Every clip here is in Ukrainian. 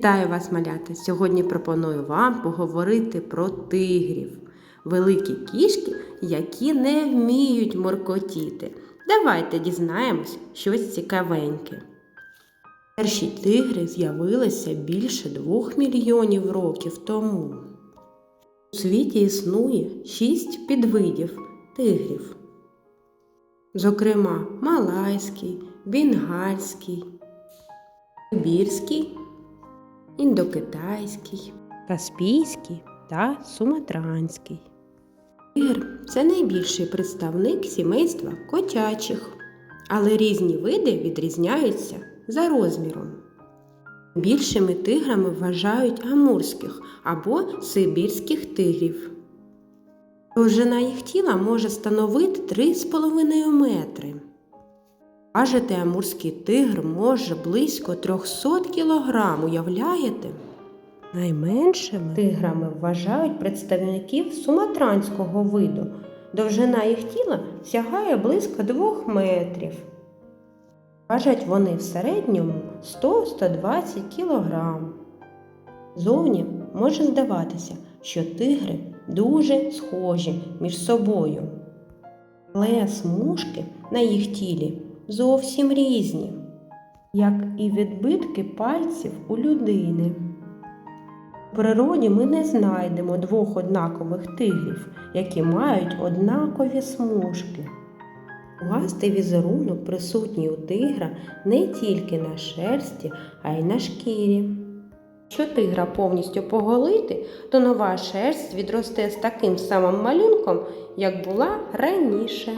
Вітаю вас, малята! Сьогодні пропоную вам поговорити про тигрів. Великі кішки, які не вміють моркотіти. Давайте дізнаємось щось цікавеньке. Перші тигри з'явилися більше двох мільйонів років тому. У світі існує шість підвидів тигрів. Зокрема, малайський, бенгальський, сибірський, індокитайський, каспійський та суматранський. Тигр це найбільший представник сімейства котячих, але різні види відрізняються за розміром. Більшими тиграми вважають амурських або сибірських тигрів. Довжина їх тіла може становити 3,5 метри. Кажете, амурський тигр може близько 300 кг, уявляєте? Найменшими тиграми вважають представників суматранського виду. Довжина їх тіла сягає близько 2 метрів. Важать вони в середньому 100-120 кг. Зовні може здаватися, що тигри дуже схожі між собою. Але смужки на їх тілі зовсім різні, як і відбитки пальців у людини. У природі ми не знайдемо двох однакових тигрів, які мають однакові смужки. Гастий візерунок присутній у тигра не тільки на шерсті, а й на шкірі. Якщо тигра повністю поголити, то нова шерсть відросте з таким самим малюнком, як була раніше.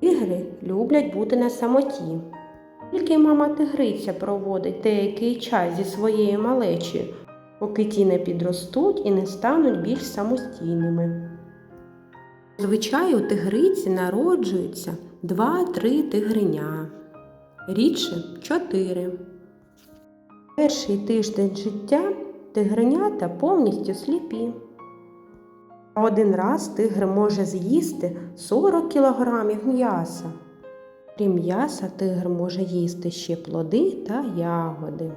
Тигри люблять бути на самоті. Тільки мама тигриця проводить деякий час зі своєю малечею, поки ті не підростуть і не стануть більш самостійними. Звичайно, тигриці народжуються 2-3 тигриня, рідше 4. Перший тиждень життя тигренята повністю сліпі. Один раз тигр може з'їсти 40 кг м'яса. Крім м'яса, тигр може їсти ще плоди та ягоди.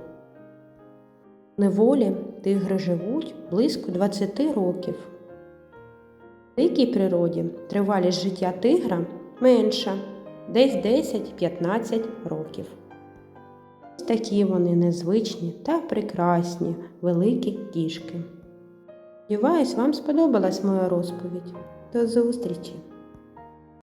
В неволі тигри живуть близько 20 років. В дикій природі тривалість життя тигра менша, десь 10-15 років. Ось такі вони незвичні та прекрасні великі кішки. Сподіваюсь, вам сподобалась моя розповідь. До зустрічі!